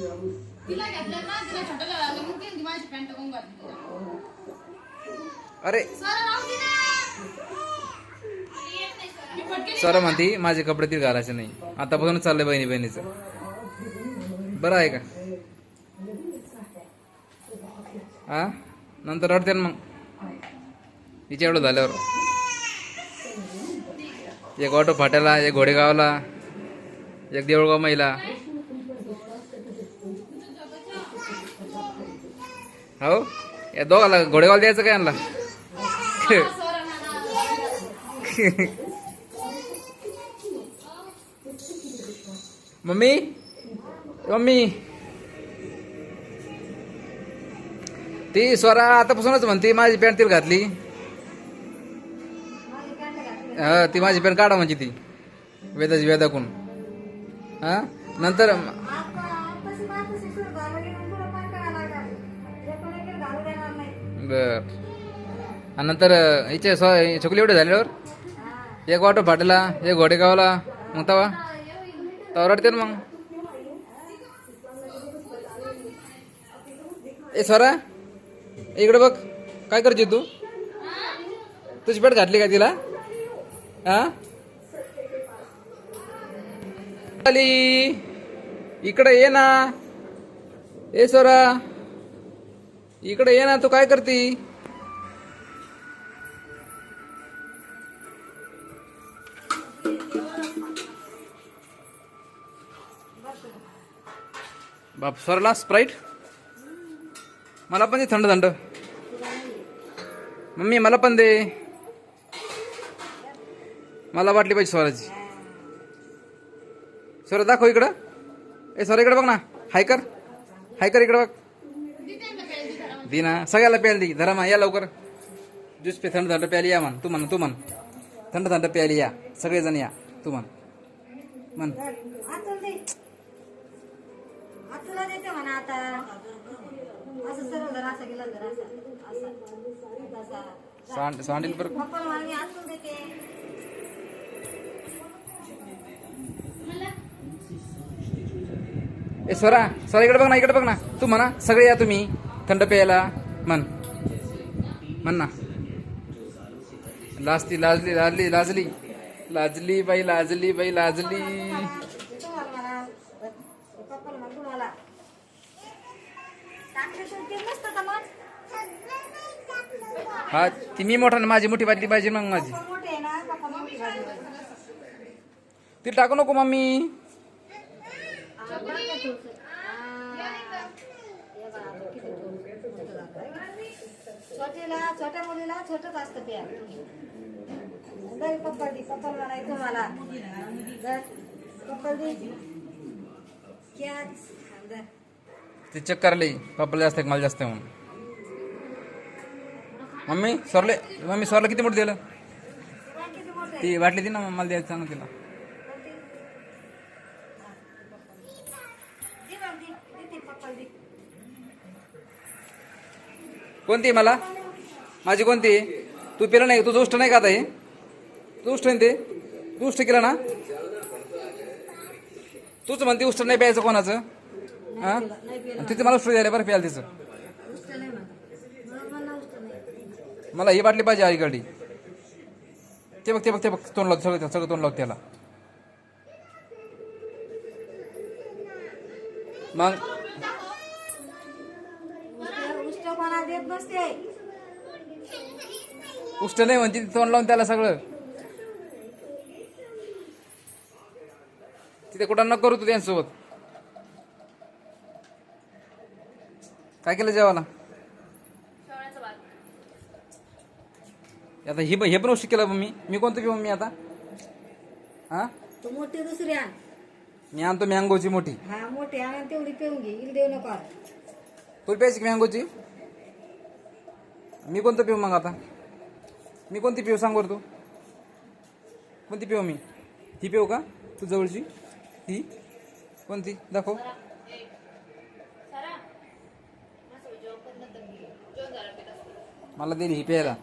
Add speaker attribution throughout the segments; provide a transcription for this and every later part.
Speaker 1: तिला घेतलं ना तिला छोटं लागलं मग ती माझी पॅन्ट कोण घातली तिला.
Speaker 2: अरे
Speaker 1: सर
Speaker 2: म्हणती माझे कपडे ती घालायचे नाही. आतापासूनच चाललंय बहिणी बहिणीचं. बरं आहे का? हा नंतर रडते ना मग. तिच्या एवढं झाल्यावर. एक ऑटो फाट्याला एक घोडेगावला एक देऊळगाव महिला हो? या दोघाला घोडेवाल द्यायचं काय आणला? मम्मी? मम्मी? ती स्वरा आतापासूनच म्हणते माझी पॅन्ट तिला घातली. हा ती माझी पॅन्ट काढा म्हणजे ती वेदाची वेदाकून हा? नंतर आणि नंतर हिचे स्व छोकली एवढे झाल्यावर एक वाटो फाटला एक घोडेगावला मग तवा तवा रडते ना मग ए स्वरा इकडे बघ काय करते तू तुझी पेट घातली का तिला हा इकडे ये ना ए स्वरा इकडे ये ना तू काय करती? बाप सरला स्प्राईट मला पण दे थंड थंड. मम्मी मला पण दे. मला वाटली पाहिजे स्वराची स्वर दाखव इकडं. ए सर इकडे बघ ना. हाय कर. हाय कर इकडे बघ. दी ना सगळ्याला प्यायला दी. धरा मा या लवकर. ज्यूस पे थंड थंड प्यायला या म्हण. तू म्हण तू म्हण. थंड थंड प्यायला या. सगळेजण या. तू म्हण. म्हण. सांडील बरं. ए स्वरा स्वरा इकडे बघ ना इकडे बघ ना. तू म्हणा सगळे या तुम्ही. थंड प्यायला. म्हण. म्हण ना. लाजती लाजली लाजली लाजली. लाजली बाई लाजली बाई लाजली. हा ती मी मोठा ना माझी. मोठी वाटली पाहिजे मग माझी. ती टाकू नको मम्मी
Speaker 3: आ, बघ ते थोडंसं. आ, हे बघा, आता किती थोडं- छोटं झालं आहे. छोटीला छोट्या मुलीला छोटच असतं प्या दे म्हणाय तुम्हाला. दी
Speaker 2: ती चेक करली पप्पाला जास्त मला जास्त म्हणून. मम्मी स्वरले मम्मी स्वरला किती मोठं दिलं? ती वाटली ती ना मला द्यायचं सांग तिला. कोणती मला? माझी कोणती? तू पेलं नाही तुझं उष्ट नाही का आता हे? तू उष्ट आहे ना ते? तू उष्ट केलं ना? तूच म्हणते उष्ट नाही प्यायचं कोणाचं? हा? तिथे मला उष्ट द्यायला बरं प्यायला तिचं.
Speaker 3: नाही मला नाही
Speaker 2: ही बाटली पाहिजे आईकडे ते बघ ते बघ ते बघ तोंड लाव सगळं सगळं तोंड लाव त्याला. मग?
Speaker 3: देत नसते
Speaker 2: उष्ट नाही म्हणते तोंड लावून त्याला सगळं. तिथे कुठं नको करू तू त्यांच्यासोबत काय केलं जेवायला? आता ही हे पण केलं मग मी. मी कोणतं घेऊ मी आता? हा?
Speaker 3: तू मोठी दुसरी आण.
Speaker 2: मी आणतो मँगोची मोठी.
Speaker 3: हा मोठी आणा तेवढी पिऊन घे. देऊ नको
Speaker 2: तुला प्यायची का मँगोची मी कोणतं पिऊ मग आता? मी कोणती पिऊ सांग तू. कोणती पिऊ मी? ही पिऊ का? तू जवळची? ही? कोणती? दाखव. मला दिली ही प्यायला.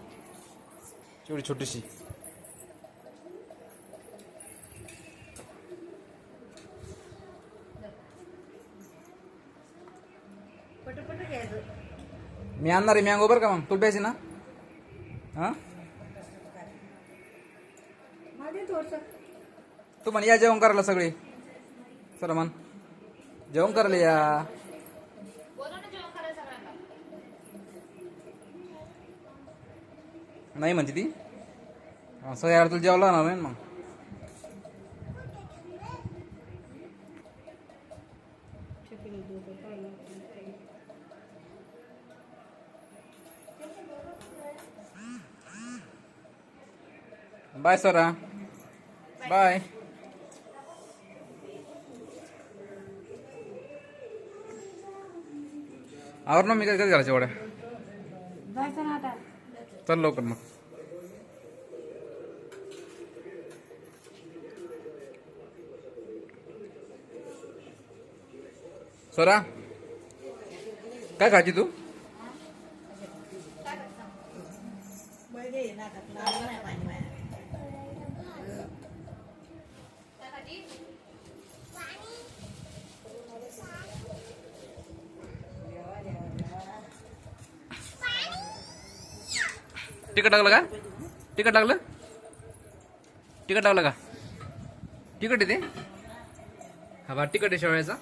Speaker 2: तेवढी छोटीशी.
Speaker 3: पटपट घ्यायचं.
Speaker 2: मी आणणार आहे मँगो बरं का मग? तुला प्यायची ना? हां? तू म्हण या जेवण करायला सगळे. सर म्हण. जेवण करायला या. नाही म्हणते ती? यार तुला लागणार नाही ना मग. बाय सरा बाय आवर ना मी काय कधी घालायच्या एवढ्या चल लवकर मग. स्वरा काय खायची तू? तिकट टाकलं का? तिकट टाकलं तिकट टाकलं का? तिकट आहे ते? हा बा तिकट आहे शेवळ्याचा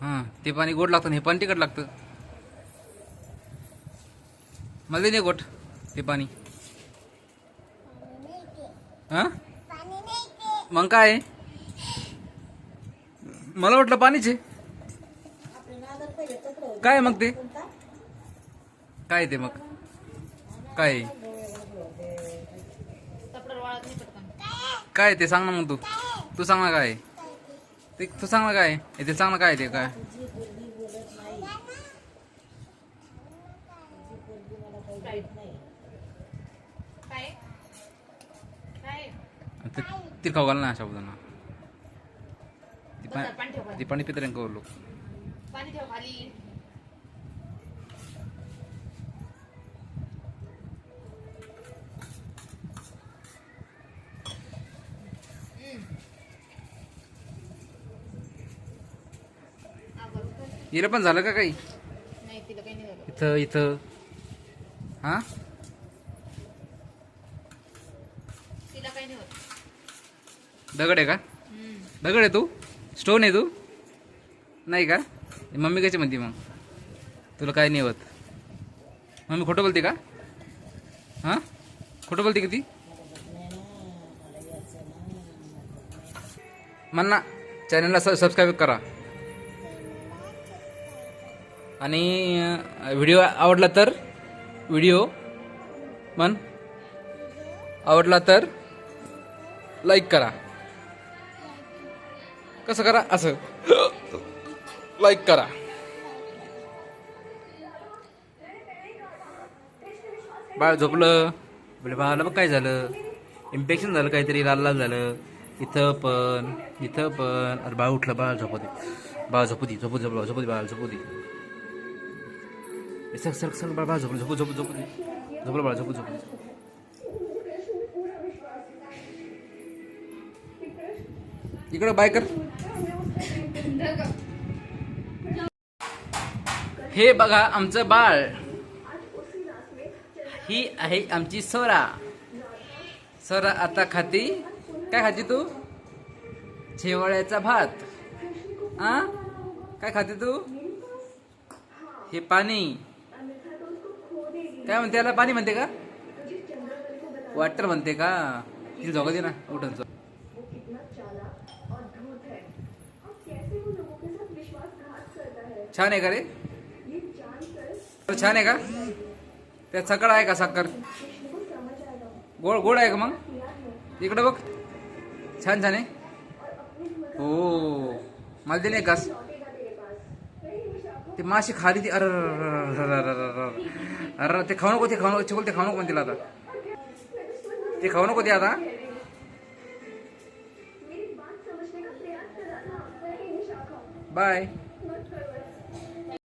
Speaker 1: हा
Speaker 2: हां ते पाणी गोड लागतं हे पाणी तिकट लागतं. मला दे गोट ते पाणी. हां? मग काय? आहे? मला वाटलं पाणीचे काय आहे मग ते? काय आहे ते मग? काय? आहे? काय आहे ते सांग ना मग तू. तू सांग ना काय? ते तू सांग ना काय? आहे? ते सांग ना काय आहे ते काय? ती खाऊ घाल ना शाबुदाना ती
Speaker 1: पाणी
Speaker 2: ती पाणी पितऱ्यां करू लोक
Speaker 1: पाणी ठेव खाली हम्म. हा, बरोबर.
Speaker 2: हिला पण झालं का काही?
Speaker 1: नाही तिला काही नाही झालं.
Speaker 2: इथं इथं. हा?
Speaker 1: तिला काही नाही होत.
Speaker 2: दगड आहे का?
Speaker 1: हम्म.
Speaker 2: दगड आहे तू? स्टोन आहे तू? नाही का? मम्मी कशी म्हणते मग? तुला काय नाही होत. मम्मी खोटं बोलते का? हां? खोटं बोलते का ती? म्हण चॅनलला सबस्क्राईब करा. आणि व्हिडिओ आवडला तर व्हिडिओ पण आवडला तर लाईक करा. कसं करा? असं. लाईक करा. बाळ झोपलं. बोले बाळाला मग काय झालं? इन्फेक्शन झालं काहीतरी लाल लाल झालं. इथं पण इथं पण. अरे बाळ उठलं बाळ झोपू दे. बाळ झोपू दे झोपू झोपू झोपू दे बाळ झोपू दे ए, सर सर सर बाळ झोप झोप झोपू झोपलं बाळ झोपू झोपू इकडं बाय कर हे बघा आमचं बाळ. ही आहे आमची सोरा. सोरा आता खाती. काय खाती तू? शेवळ्याचा भात. आ? काय खाते तू? हे पाणी. काय म्हणते याला पाणी म्हणते का? वॉटर म्हणते का? तिला झोका दे ना उठून छान आहे का रे? छान आहे का? त्यात सकाळ आहे का साखर? गोड गोड आहे का मग? इकडं बघ. छान छान आहे. हो. मला दे ना ते माशी खाली ती अर अरे ते खाऊ नको ते खाऊ नको चिकल ते खाऊ नको म्हणतील आता. ते खाऊ नको ते आता. बाय